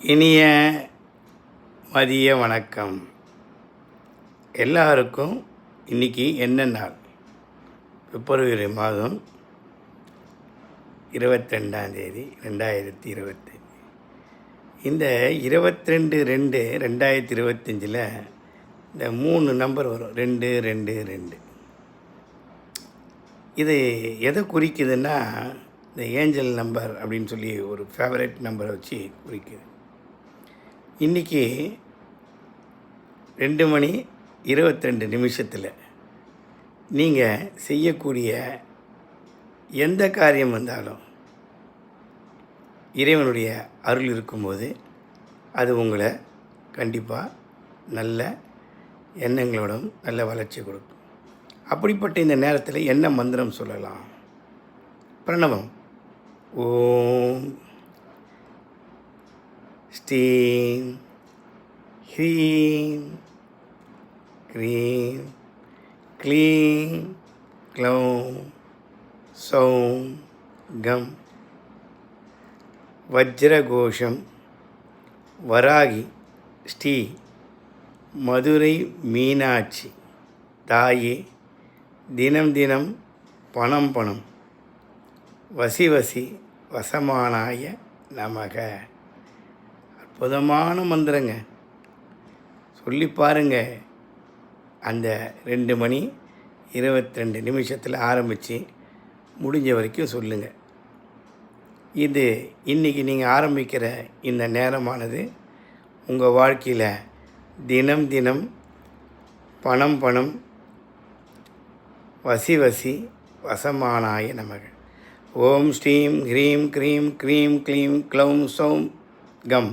இனிய மதிய வணக்கம். எல்லாருக்கும் இன்றைக்கி என்ன நாள்? பிப்ரவரி மாதம் இருபத்தெண்டாந்தேதி ரெண்டாயிரத்தி இருபத்தஞ்சி இந்த இருபத்திரெண்டு ரெண்டு ரெண்டாயிரத்தி இருபத்தஞ்சில் இந்த மூணு நம்பர் வரும். ரெண்டு ரெண்டு ரெண்டு. இது எதை குறிக்குதுன்னா இந்த ஏஞ்சல் நம்பர் அப்படின்னு சொல்லி ஒரு ஃபேவரட் நம்பரை வச்சு குறிக்குது. இன்றைக்கி ரெண்டு மணி இருபத்திரெண்டு நிமிஷத்தில் நீங்கள் செய்யக்கூடிய எந்த காரியம் வந்தாலும் இறைவனுடைய அருள் இருக்கும்போது அது உங்களை கண்டிப்பாக நல்ல எண்ணங்களோடும் நல்ல வளர்ச்சி கொடுக்கும். அப்படிப்பட்ட இந்த நேரத்தில் என்ன மந்திரம் சொல்லலாம்? பிரணவம். ஓம். ஸ்டீம் ஹ்ரீம் க்ரீம் க்ளீம் க்ளௌம் சௌம் கம் வஜ்ரகோஷம் வராகி ஸ்ரீ மதுரை மீனாட்சி தாயே தினம் தினம் பணம் பணம். வசி வசி வசமானாய நமக. அற்புதமான மந்திரங்க. சொல்லி பாருங்க. அந்த ரெண்டு மணி இருபத்தி ரெண்டு நிமிஷத்தில் ஆரம்பித்து முடிஞ்ச வரைக்கும் சொல்லுங்கள் இது இன்றைக்கி நீங்கள் ஆரம்பிக்கிற இந்த நேரமானது உங்கள் வாழ்க்கையில் தினம் தினம் பணம் பணம் வசி வசி வசமானாய நமக. ஓம் ஸ்ரீம் ஹ்ரீம் க்ரீம் க்ரீம் க்ளீம் க்ளௌம் சௌம் கம்.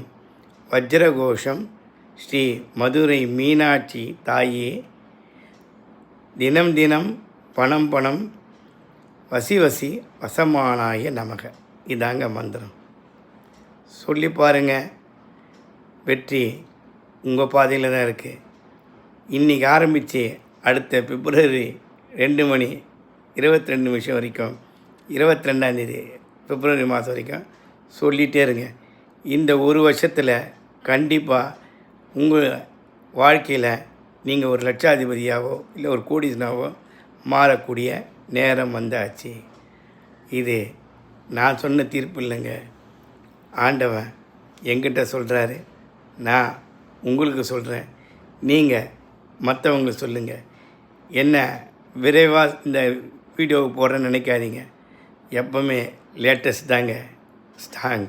வஜ்ரகோஷம் ஸ்ரீ மதுரை மீனாட்சி தாயே. தினம் தினம் பணம் பணம் வசி வசி வசமானாய நமக. இதாங்க மந்திரம். சொல்லி பாருங்க. வெற்றி உங்கள் பாதையில் தான் இருக்குது இன்றைக்கி ஆரம்பித்து அடுத்த பிப்ரவரி ரெண்டு மணி இருபத்தி ரெண்டு நிமிஷம் வரைக்கும் இருபத்தி ரெண்டாந்தேதி பிப்ரவரி மாதம் வரைக்கும் சொல்லிகிட்டே இருங்க. இந்த ஒரு வருஷத்தில் கண்டிப்பாக உங்கள் வாழ்க்கையில் நீங்கள் ஒரு லட்சாதிபதியாகவோ இல்லை ஒரு கோடீஸ்னாவோ மாறக்கூடிய நேரம் வந்தாச்சு. இது நான் சொன்ன தீர்ப்பு இல்லைங்க. ஆண்டவன் எங்கிட்ட சொல்கிறாரு நான் உங்களுக்கு சொல்கிறேன் நீங்கள் மற்றவங்களுக்கு சொல்லுங்கள் என்ன விரைவாக இந்த வீடியோவுக்கு போடுறேன்னு நினைக்காதீங்க. எப்போவுமே லேட்டஸ்ட் தாங்க. ஸ்டாங்